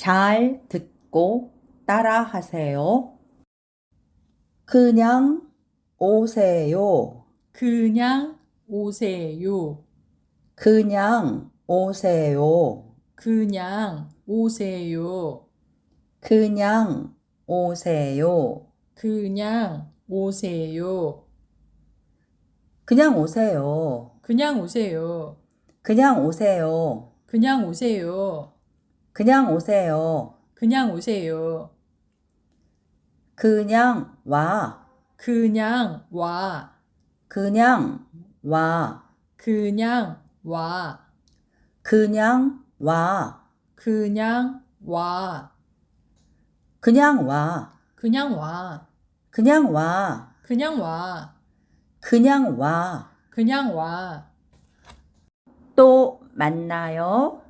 잘 듣고 따라 하세요. 그냥 오세요. 그냥 오세요. 그냥 오세요. 그냥 오세요. 그냥 오세요. 그냥 오세요. 그냥 오세요. 그냥 오세요. 그냥 오세요. 그냥 오세요. 그냥 오세요. 그냥 오세요. 그냥 와. 그냥 와. 그냥 와. 그냥 와. 그냥 와. 그냥 와. 그냥 와. 그냥 와. 그냥 와. 그냥 와. 그냥 와. 그냥 와. 또 만나요.